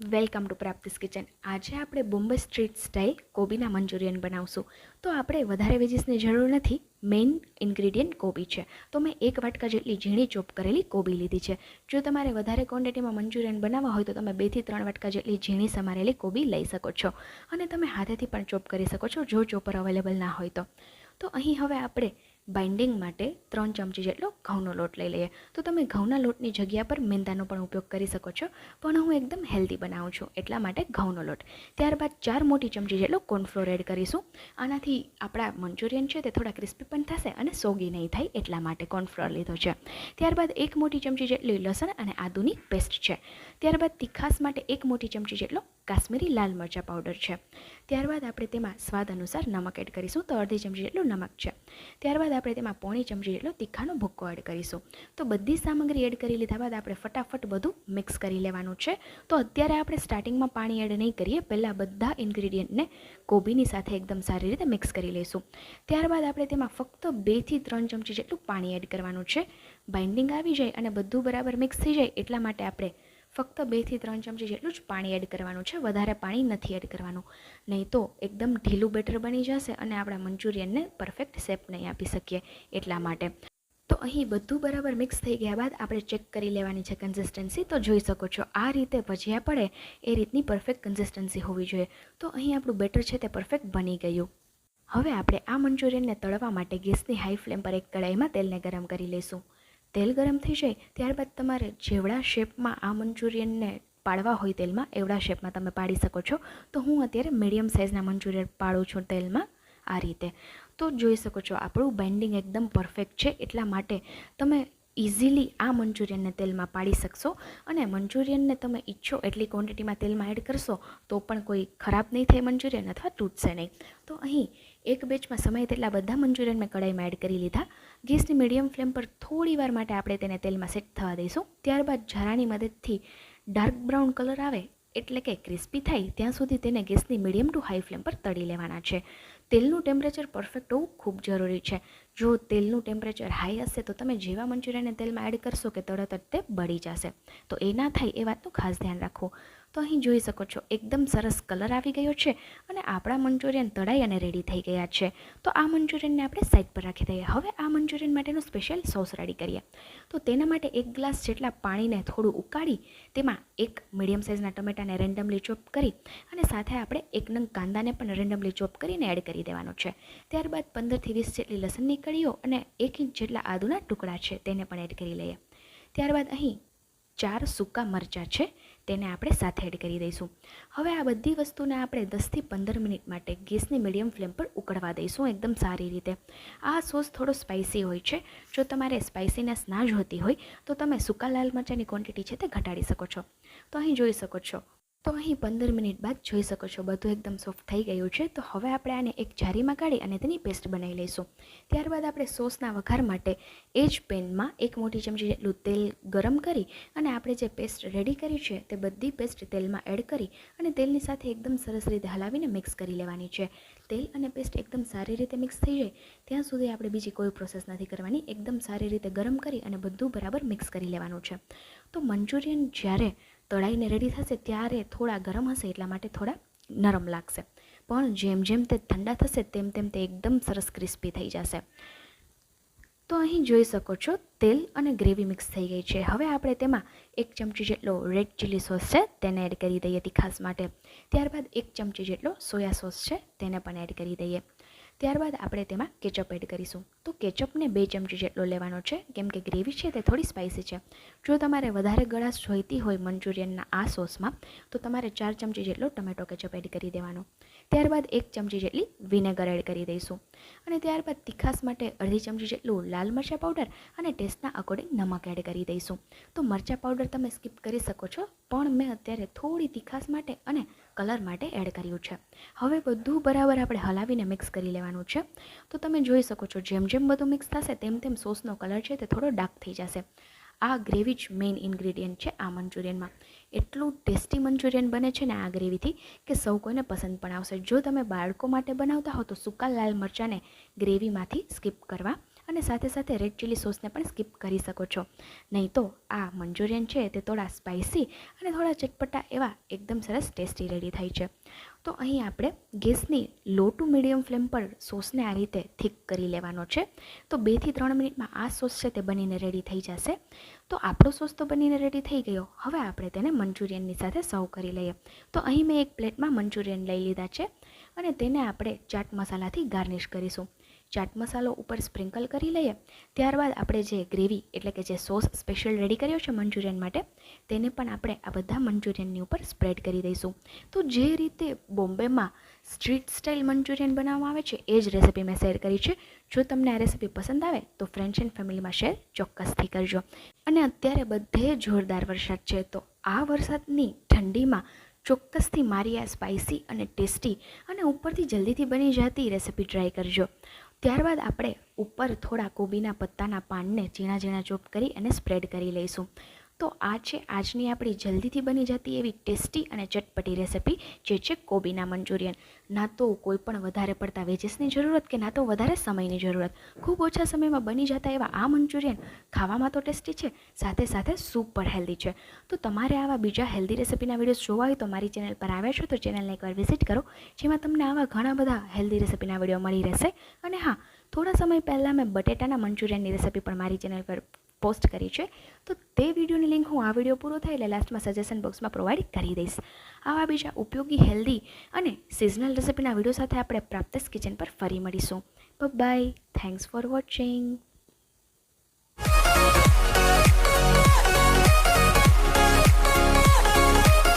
Welcome to પ્રાપ્તિસ kitchen. આજે આપણે Bombay street style કોબીના મંચુરિયન બનાવશું. તો આપણે વધારે વેજીસની જરૂર નથી, મેઇન ઇન્ગ્રીડિયન્ટ કોબી છે. તો મેં એક વાટકા જેટલી ઝીણી ચોપ કરેલી કોબી લીધી છે. જો તમારે વધારે ક્વોન્ટિટીમાં મંચુરિયન બનાવવા હોય તો તમે બેથી ત્રણ વાટકા જેટલી ઝીણી સમારેલી કોબી લઈ શકો છો. અને તમે હાથેથી પણ ચોપ કરી શકો છો, જો ચોપર અવેલેબલ ના હોય તો. તો અહીં હવે આપણે બાઇન્ડિંગ માટે ત્રણ ચમચી જેટલો ઘઉંનો લોટ લઈ લઈએ. તો તમે ઘઉંના લોટની જગ્યા પર મેંદાનો પણ ઉપયોગ કરી શકો છો, પણ હું એકદમ હેલ્ધી બનાવું છું, એટલા માટે ઘઉંનો લોટ. ત્યારબાદ ચાર મોટી ચમચી જેટલો કોર્નફ્લોર એડ કરીશું. આનાથી આપણા મંચુરિયન છે તે થોડા ક્રિસ્પી પણ થશે અને સોગી નહીં થાય એટલા માટે કોર્નફ્લોર લીધો છે. ત્યારબાદ એક મોટી ચમચી જેટલી લસણ અને આદુની પેસ્ટ છે. ત્યારબાદ તીખાસ માટે એક મોટી ચમચી જેટલો કાશ્મીરી લાલ મરચાં પાવડર છે. ત્યારબાદ આપણે તેમાં સ્વાદ અનુસાર નમક એડ કરીશું, તો અડધી ચમચી જેટલું નમક છે. ત્યારબાદ આપણે તેમાં પોણી ચમચી જેટલો તીખાનો ભૂક્કો એડ કરીશું. તો બધી સામગ્રી એડ કરી લીધા બાદ આપણે ફટાફટ બધું મિક્સ કરી લેવાનું છે. તો અત્યારે આપણે સ્ટાર્ટિંગમાં પાણી એડ નહીં કરીએ, પહેલાં બધા ઇન્ગ્રીડિયન્ટને કોબીની સાથે એકદમ સારી રીતે મિક્સ કરી લઈશું. ત્યારબાદ આપણે તેમાં ફક્ત બેથી ત્રણ ચમચી જેટલું પાણી એડ કરવાનું છે. બાઇન્ડિંગ આવી જાય અને બધું બરાબર મિક્સ થઈ જાય એટલા માટે આપણે ફક્ત બેથી ત્રણ ચમચી જેટલું જ પાણી એડ કરવાનું છે. વધારે પાણી નથી એડ કરવાનું. નહીં તો એકદમ ઢીલું બેટર બની જશે અને આપણા મંચુરિયનને પરફેક્ટ શેપ નહીં આપી શકીએ એટલા માટે. તો અહીં બધું બરાબર મિક્સ થઈ ગયા બાદ આપણે ચેક કરી લેવાની છે કન્સિસ્ટન્સી તો જોઈ શકો છો આ રીતે ભજીયા પડે એ રીતની પરફેક્ટ કન્સિસ્ટન્સી હોવી જોઈએ. તો અહીં આપણું બેટર છે તે પરફેક્ટ બની ગયું. હવે આપણે આ મંચુરિયનને તળવા માટે ગેસની હાઈ ફ્લેમ પર એક કડાઈમાં તેલને ગરમ કરી લઈશું. તેલ ગરમ થઈ જાય, ત્યારબાદ તમારે જેવડા શેપમાં આ મંચુરિયનને પાડવા હોય તેલમાં, એવડા શેપમાં તમે પાડી શકો છો. તો હું અત્યારે મીડિયમ સાઇઝના મંચુરિયન પાડું છું તેલમાં આ રીતે. તો જોઈ શકો છો, આપણું બેન્ડિંગ એકદમ પરફેક્ટ છે, એટલા માટે તમે ઇઝીલી આ મંચુરિયનને તેલમાં પાડી શકશો. અને મંચુરિયનને તમે ઈચ્છો એટલી ક્વોન્ટિટીમાં તેલમાં એડ કરશો, તો પણ કોઈ ખરાબ નહીં થાય મંચુરિયન અથવા તૂટશે નહીં. તો અહીં એક બેચમાં સમય તેટલા બધા મંચુરિયન મેં કડાઈમાં એડ કરી લીધા. ગેસની મીડિયમ ફ્લેમ પર થોડી વાર માટે આપણે તેને તેલમાં સેટ થવા દઈશું. ત્યારબાદ ઝારાની મદદથી ડાર્ક બ્રાઉન કલર આવે એટલે કે ક્રિસ્પી થાય ત્યાં સુધી તેને ગેસની મીડિયમ ટુ હાઈ ફ્લેમ પર તળી લેવાના છે. તેલનું ટેમ્પરેચર પરફેક્ટ હોવું ખૂબ જરૂરી છે. જો તેલનું ટેમ્પરેચર હાઈ હશે તો તમે જેવા મંચુરિયનને તેલમાં એડ કરશો કે તરત જ તે બળી જશે. તો એ ના થાય એ વાતનું ખાસ ધ્યાન રાખવું તો અહીં જોઈ શકો છો, એકદમ સરસ કલર આવી ગયો છે અને આપણા મંચુરિયન તળાઈ અને રેડી થઈ ગયા છે. તો આ મંચુરિયનને આપણે સાઈડ પર રાખી દઈએ. હવે આ મંચુરિયન માટેનું સ્પેશિયલ સોસ રેડી કરીએ. તો તેના માટે એક ગ્લાસ જેટલા પાણીને થોડું ઉકાળી, તેમાં એક મીડિયમ સાઇઝના ટમેટાને રેન્ડમલી ચોપ કરી અને સાથે આપણે એક નંગ કાંદાને પણ રેન્ડમલી ચોપ કરીને એડ કરી દેવાનો છે. ત્યારબાદ પંદરથી વીસ જેટલી લસણની કળીઓ અને એક ઇંચ જેટલા આદુના ટુકડા છે, તેને પણ એડ કરી લઈએ. ત્યારબાદ અહીં ચાર સૂકા મરચાં છે, તેને આપણે સાથે એડ કરી દઈશું. હવે આ બધી વસ્તુને આપણે દસથી પંદર મિનિટ માટે ગેસની મીડિયમ ફ્લેમ પર ઉકળવા દઈશું એકદમ સારી રીતે. આ સોસ થોડો સ્પાઇસી હોય છે. જો તમારે સ્પાઇસીનેસ ના જોતી હોય, તો તમે સૂકા લાલ મરચાંની ક્વોન્ટિટી છે તે ઘટાડી શકો છો. તો અહીં જોઈ શકો છો. તો અહીં પંદર મિનિટ બાદ જોઈ શકો છો. બધું એકદમ સોફ્ટ થઈ ગયું છે. તો હવે આપણે આને એક જારીમાં કાઢી અને તેની પેસ્ટ બનાવી લઈશું. ત્યારબાદ આપણે સોસના વઘાર માટે એ જ પેનમાં એક મોટી ચમચી જેટલું તેલ ગરમ કરી અને આપણે જે પેસ્ટ રેડી કરી છે તે બધી પેસ્ટ તેલમાં એડ કરી અને તેલની સાથે એકદમ સરસ રીતે હલાવીને મિક્સ કરી લેવાની છે. તેલ અને પેસ્ટ એકદમ સારી રીતે મિક્સ થઈ જાય, ત્યાં સુધી આપણે બીજી કોઈ પ્રોસેસ નથી કરવાની. એકદમ સારી રીતે ગરમ કરી અને બધું બરાબર મિક્સ કરી લેવાનું છે. તો મંચુરિયન જ્યારે તળાઈને રેડી થશે ત્યારે થોડા ગરમ હશે એટલા માટે થોડા નરમ લાગશે. પણ જેમ જેમ તે ઠંડા થશે તેમ તેમ તે એકદમ સરસ ક્રિસ્પી થઈ જશે. તો અહીં જોઈ શકો છો, તેલ અને ગ્રેવી મિક્સ થઈ ગઈ છે. હવે આપણે તેમાં એક ચમચી જેટલો રેડ ચીલી સોસ છે, તેને એડ કરી દઈએ તીખાસ માટે. ત્યારબાદ એક ચમચી જેટલો સોયા સોસ છે, તેને પણ એડ કરી દઈએ. ત્યારબાદ આપણે તેમાં કેચઅપ એડ કરીશું. તો કેચઅપને બે ચમચી જેટલો લેવાનો છે, કેમ કે ગ્રેવી છે તે થોડી સ્પાઇસી છે. જો તમારે વધારે ગળાશ જોઈતી હોય મંચુરિયનના આ સોસમાં, તો તમારે ચાર ચમચી જેટલો ટમેટો કેચઅપ એડ કરી દેવાનો. ત્યારબાદ એક ચમચી જેટલી વિનેગર એડ કરી દઈશું. અને ત્યારબાદ તીખાસ માટે અડધી ચમચી જેટલું લાલ મરચાં પાવડર અને ટેસ્ટના અકોર્ડિંગ નમક એડ કરી દઈશું. તો મરચાં પાવડર તમે સ્કીપ કરી શકો છો, પણ મેં અત્યારે થોડી તીખાસ માટે અને કલર માટે એડ કર્યું છે. હવે બધું બરાબર આપણે હલાવીને મિક્સ કરી લેવાનું છે. તો તમે જોઈ શકો છો, જેમ જેમ બધું મિક્સ થશે, તેમ તેમ સોસનો કલર છે તે થોડો ડાર્ક થઈ જશે. આ ગ્રેવી જ મેઇન ઇન્ગ્રેડિયન્ટ છે આ મંચુરિયનમાં. એટલું ટેસ્ટી મંચુરિયન બને છે ને આ ગ્રેવીથી કે સૌ કોઈને પસંદ પણ આવશે. જો તમે બાળકો માટે બનાવતા હો તો સૂકા લાલ મરચાંને ગ્રેવીમાંથી સ્કીપ કરવા અને સાથે સાથે રેડ ચીલી સોસને પણ સ્કીપ કરી શકો છો. નહીં તો આ મંચુરિયન છે તે થોડા સ્પાઇસી અને થોડા ચટપટા એવા એકદમ સરસ ટેસ્ટી રેડી થાય છે. તો અહીં આપણે ગેસની લો ટુ મીડિયમ ફ્લેમ પર સોસને આ રીતે થીક કરી લેવાનો છે. તો બેથી ત્રણ મિનિટમાં આ સોસ છે તે બનીને રેડી થઈ જશે. તો આપણો સોસ તો બનીને રેડી થઈ ગયો. હવે આપણે તેને મંચુરિયનની સાથે સર્વ કરી લઈએ. તો અહીં મેં એક પ્લેટમાં મંચુરિયન લઈ લીધા છે અને તેને આપણે ચાટ મસાલાથી ગાર્નિશ કરીશું. ચાટ મસાલો ઉપર સ્પ્રિંકલ કરી લઈએ. ત્યારબાદ આપણે જે ગ્રેવી એટલે કે જે સોસ સ્પેશિયલ રેડી કર્યો છે મંચુરિયન માટે, તેને પણ આપણે આ બધા મંચુરિયનની ઉપર સ્પ્રેડ કરી દઈશું. તો જે રીતે બોમ્બેમાં સ્ટ્રીટ સ્ટાઇલ મંચુરિયન બનાવવામાં આવે છે, એ જ રેસિપી મેં શેર કરી છે. જો તમને આ રેસિપી પસંદ આવે, તો ફ્રેન્ડ્સ એન્ડ ફેમિલીમાં શેર ચોક્કસથી કરજો. અને અત્યારે બધે જોરદાર વરસાદ છે, તો આ વરસાદની ઠંડીમાં ચોક્કસથી મારી આ સ્પાઇસી અને ટેસ્ટી અને ઉપરથી જલ્દીથી બની જતી રેસિપી ટ્રાય કરજો. ત્યારબાદ આપણે ઉપર થોડા કોબીના પત્તાના પાનને ઝીણા ઝીણા ચોપ કરી અને સ્પ્રેડ કરી લઈશું. તો આ છે આજની આપણી જલ્દીથી બની જતી એવી ટેસ્ટી અને ચટપટી રેસિપી, જે છે કોબીના મંચુરિયન. ના તો કોઈ પણ વધારે પડતા વેજીસની જરૂરત કે ના તો વધારે સમયની જરૂરત. ખૂબ ઓછા સમયમાં બની જતા એવા આ મંચુરિયન ખાવામાં તો ટેસ્ટી છે, સાથે સાથે સુપર હેલ્ધી છે. તો તમારે આવા બીજા હેલ્ધી રેસિપીના વિડીયોઝ જોવા હોય તો મારી ચેનલ પર આવ્યા છો તો ચેનલને એકવાર વિઝિટ કરો, જેમાં તમને આવા ઘણા બધા હેલ્ધી રેસિપીના વીડિયો મળી રહેશે. અને હા, થોડા સમય પહેલાં મેં બટેટાના મંચુરિયનની રેસિપી પણ મારી ચેનલ પર પોસ્ટ કરી છે. તો તે વિડીયોની લિંક હું આ વીડિયો પૂરો થાય એટલે લાસ્ટમાં સજેશન બોક્સમાં પ્રોવાઈડ કરી દઈશ. આવા બીજા ઉપયોગી હેલ્ધી અને સિઝનલ રેસિપીના વીડિયો સાથે આપણે પ્રાપ્તસ કિચન પર ફરી મળીશું. By thanks for watching